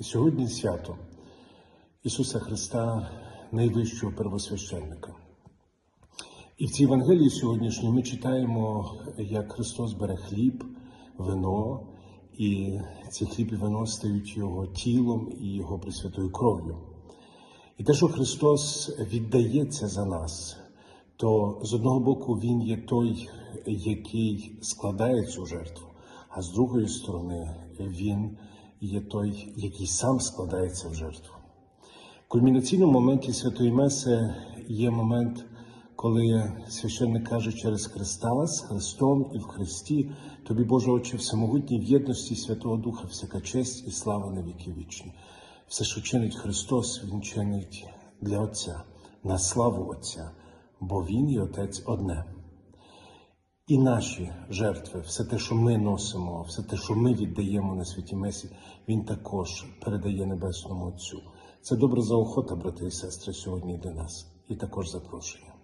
Сьогодні свято Ісуса Христа, найвищого первосвященника. І в цій Євангелії сьогоднішній ми читаємо, як Христос бере хліб, вино, і ці хліб і вино стають Його тілом і Його пресвятою кров'ю. І те, що Христос віддається за нас, то з одного боку Він є той, який складає цю жертву, а з другої сторони Він є той, який сам складається в жертву. В кульмінаційному моменті Святої Меси є момент, коли священник каже через Христа з Христом і в Христі, тобі, Боже Отче, всемогутній в єдності Святого Духа, всяка честь і слава на віки вічні. Все, що чинить Христос, Він чинить для Отця, на славу Отця, бо Він і Отець одне. І наші жертви, все те, що ми носимо, все те, що ми віддаємо на святі Месі, Він також передає Небесному Отцю. Це добра заохота, брати і сестри, сьогодні для нас, і також запрошення.